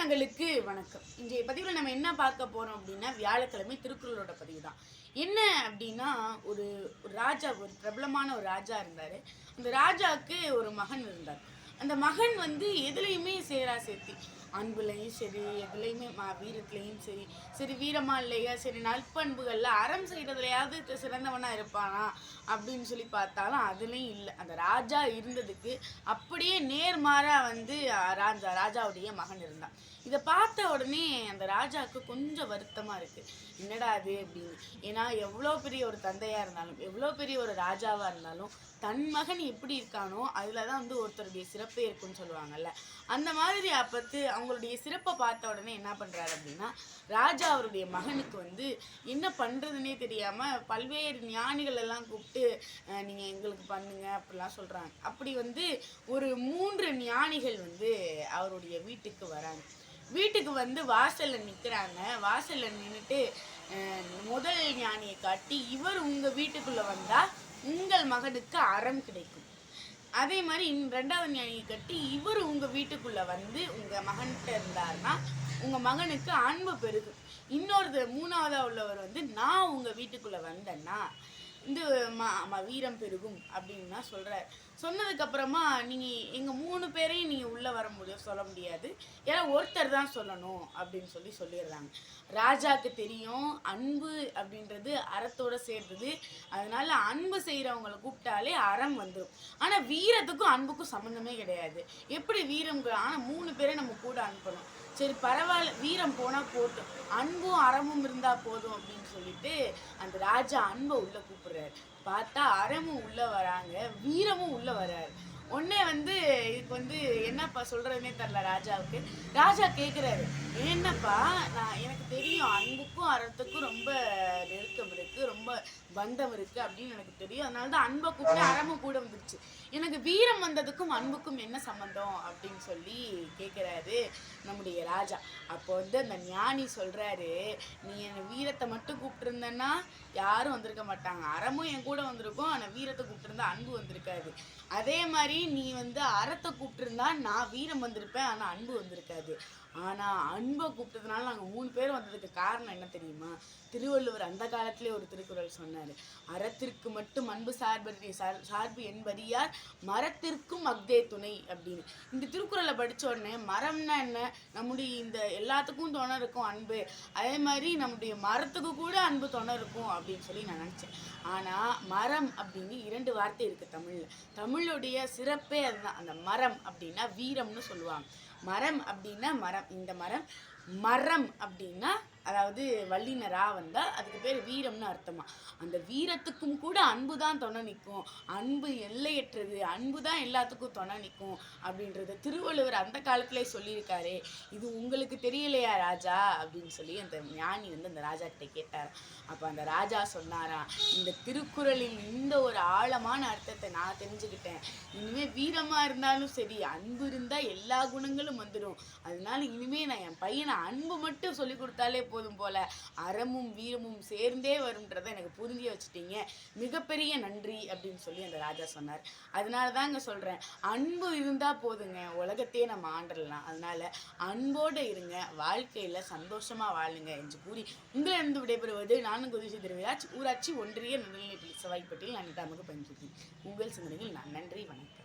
சொந்தங்களுக்கு வணக்கம். இன்றைய பதிவில் நம்ம என்ன பார்க்க போறோம் அப்படின்னா வியாழக்கிழமை திருக்குறளோட பதிவு தான். என்ன அப்படின்னா ஒரு ஒரு ராஜா ஒரு பிரபலமான ஒரு ராஜா இருந்தார். அந்த ராஜாவுக்கு ஒரு மகன் இருந்தார். அந்த மகன் வந்து எதுலேயுமே சேரா சேர்த்தி அன்புலையும் சரி எதுலேயுமே மா வீரத்துலேயும் சரி சரி வீரமா இல்லையா சரி நற்பண்புகளில் அறம் செய்கிறதுலையாவது சிறந்தவனாக இருப்பானா அப்படின்னு சொல்லி பார்த்தாலும் அதுலேயும் இல்லை. அந்த ராஜா இருந்ததுக்கு அப்படியே நேர்மாறாக வந்து ராஜா ராஜாவுடைய மகன் இருந்தான். இதை பார்த்த உடனே அந்த ராஜாவுக்கு கொஞ்சம் வருத்தமாக இருக்குது என்னடா அது அப்படின்னு. ஏன்னா எவ்வளோ பெரிய ஒரு தந்தையாக இருந்தாலும் எவ்வளோ பெரிய ஒரு ராஜாவாக இருந்தாலும் தன் மகன் எப்படி இருக்கானோ அதில் தான் வந்து ஒருத்தருடைய சிறப்பு இருக்குன்னு சொல்லுவாங்கல்ல. அந்த மாதிரி அப்பத்து அவங்களுடைய சிறப்பை பார்த்த உடனே என்ன பண்ணுறாரு அப்படின்னா ராஜா அவருடைய மகனுக்கு வந்து என்ன பண்ணுறதுனே தெரியாமல் பல்வேறு ஞானிகள் எல்லாம் கூப்பிட்டு நீங்கள் எங்களுக்கு பண்ணுங்க அப்படிலாம் சொல்கிறாங்க அப்படி வந்து ஒரு மூன்று ஞானிகள் வந்து அவருடைய வீட்டுக்கு வராங்க. வீட்டுக்கு வந்து வாசல்ல நிற்கிறாங்க வாசல்ல நின்றுட்டு முதல் ஞானியை காட்டி இவர் உங்கள் வீட்டுக்குள்ளே வந்தால் உங்கள் மகனுக்கு அறம் கிடைக்கும். அதே மாதிரி ரெண்டாவது ஞானியை கட்டி இவர் உங்கள் வீட்டுக்குள்ளே வந்து உங்கள் மகன்கிட்ட இருந்தாருன்னா உங்கள் மகனுக்கு அன்பு பெருகும். இன்னொரு மூணாவதாக உள்ளவர் வந்து நான் உங்கள் வீட்டுக்குள்ளே வந்தேன்னா இந்த வீரம் பெருகும் அப்படின்னு தான் சொல்கிறார் சொன்னதுக்கப்புறமா நீங்கள் எங்கள் மூணு பேரையும் நீங்கள் உள்ளே வர முடியும் சொல்ல முடியாது. ஏன்னா ஒருத்தர் தான் சொல்லணும் அப்படின்னு சொல்லி சொல்லிடுறாங்க. ராஜாவுக்கு தெரியும் அன்பு அப்படின்றது அறத்தோடு சேர்ந்தது. அதனால அன்பு செய்கிறவங்கள கூப்பிட்டாலே அறம் வந்துடும் ஆனால் வீரத்துக்கும் அன்புக்கும் சம்மந்தமே கிடையாது. எப்படி வீரம் ஆனால் மூணு பேரை நம்ம கூட அனுப்பணும்? சரி பரவாயில்ல வீரம் போனால் போட்டும். அன்பும் அறமும் இருந்தால் போதும் அப்படின்னு சொல்லிட்டு அந்த ராஜா அன்பை உள்ளே கூப்பிடுறாரு. பார்த்தா அறமும் உள்ளே வராங்க வீரமும் உள்ளே வராரு. உடனே வந்து இதுக்கு வந்து என்னப்பா சொல்கிறதுனே தெரில ராஜாவுக்கு. ராஜா கேட்குறாரு என்னப்பா நான் எனக்கு தெரியும் அன்புக்கும் அறத்துக்கும் ரொம்ப நெருக்கம் இருக்குது பந்தம் இருக்குது அப்படின்னு எனக்கு தெரியும். அதனால தான் அன்பை கூப்பிட்டு அறமும் கூட வந்துருச்சு. எனக்கு வீரம் வந்ததுக்கும் அன்புக்கும் என்ன சம்மந்தம் அப்படின்னு சொல்லி கேட்குறாரு நம்முடைய ராஜா. அப்போ வந்து அந்த ஞானி சொல்கிறாரு நீ என் வீரத்தை மட்டும் கூப்பிட்டுருந்தேன்னா யாரும் வந்திருக்க மாட்டாங்க. அறமும் என் கூட வந்திருக்கும். ஆனால் வீரத்தை கூப்பிட்டுருந்தா அன்பு வந்திருக்காது. அதே மாதிரி நீ வந்து அறத்தை கூப்பிட்டுருந்தா நான் வீரம் வந்திருப்பேன். ஆனால் அன்பு வந்திருக்காது. ஆனால் அன்பை கூப்பிட்டதுனால நாங்கள் மூணு பேர் வந்ததுக்கு காரணம் என்ன தெரியுமா? திருவள்ளுவர் அந்த காலத்திலே ஒரு திருக்குறள் சொன்னார். அறத்திற்கு மட்டும் அன்பு சார்பு சார்பு என்பதியார் மரத்திற்கும் அக்தே துணை அப்படின்னு. இந்த திருக்குறளை படிச்ச உடனே மரம்னா என்ன? நம்முடைய இந்த எல்லாத்துக்கும் துணை இருக்கும் அன்பு. அதே மாதிரி நம்முடைய மரத்துக்கு கூட அன்பு துணை இருக்கும் அப்படின்னு சொல்லி நான் நினச்சேன். ஆனால் மரம் அப்படின்னு இரண்டு வார்த்தை இருக்குது தமிழில். தமிழுடைய சிறப்பே அதுதான். அந்த மரம் அப்படின்னா வீரம்னு சொல்லுவாங்க. மரம் அப்படின்னா மரம். இந்த மரம் மரம் அப்படின்னா அதாவது வல்லினரா வந்தால் அதுக்கு பேர் வீரம்னு அர்த்தமா. அந்த வீரத்துக்கும் கூட அன்பு தான் துணை நிற்கும் அன்பு எல்லையற்றது அன்பு தான் எல்லாத்துக்கும் துணை நிற்கும் அப்படின்றத திருவள்ளுவர் அந்த காலத்திலே சொல்லியிருக்காரே. இது உங்களுக்கு தெரியலையா ராஜா? அப்படின்னு சொல்லி அந்த ஞானி வந்து அந்த ராஜா கிட்ட கேட்டார் அப்போ அந்த ராஜா சொன்னாராம் இந்த திருக்குறளில் இந்த ஒரு ஆழமான அர்த்தத்தை நான் தெரிஞ்சுக்கிட்டேன். இனிமே வீரமா இருந்தாலும் சரி அன்பு இருந்தா எல்லா குணங்களும் வந்துடும் அதனால இனிமே நான் என் பையனை அன்பு மட்டும் சொல்லி கொடுத்தாலே போதும் போல அறமும் வீரமும் சேர்ந்தே வரும்ன்றதை எனக்கு புரிஞ்சு வச்சுட்டீங்க. மிகப்பெரிய நன்றி அப்படின்னு சொல்லி அந்த ராஜா சொன்னார். அதனால தாங்க சொல்கிறேன் அன்பு இருந்தால் போதுங்க. உலகத்தையே நம்ம ஆண்டலாம் அதனால அன்போடு இருங்க வாழ்க்கையில் சந்தோஷமாக வாழுங்க என்று கூறி உங்களிடம் விடைபெறுவது நானும் குதிசி திருவிழாச் ஊராட்சி ஒன்றிய நடுநிலைப்பள்ளி செவ்வாய்ப்பட்டியில் நான் நமக்கு பயன்படுத்தி உங்கள் சிந்தனையில் நான் நன்றி வணக்கம்.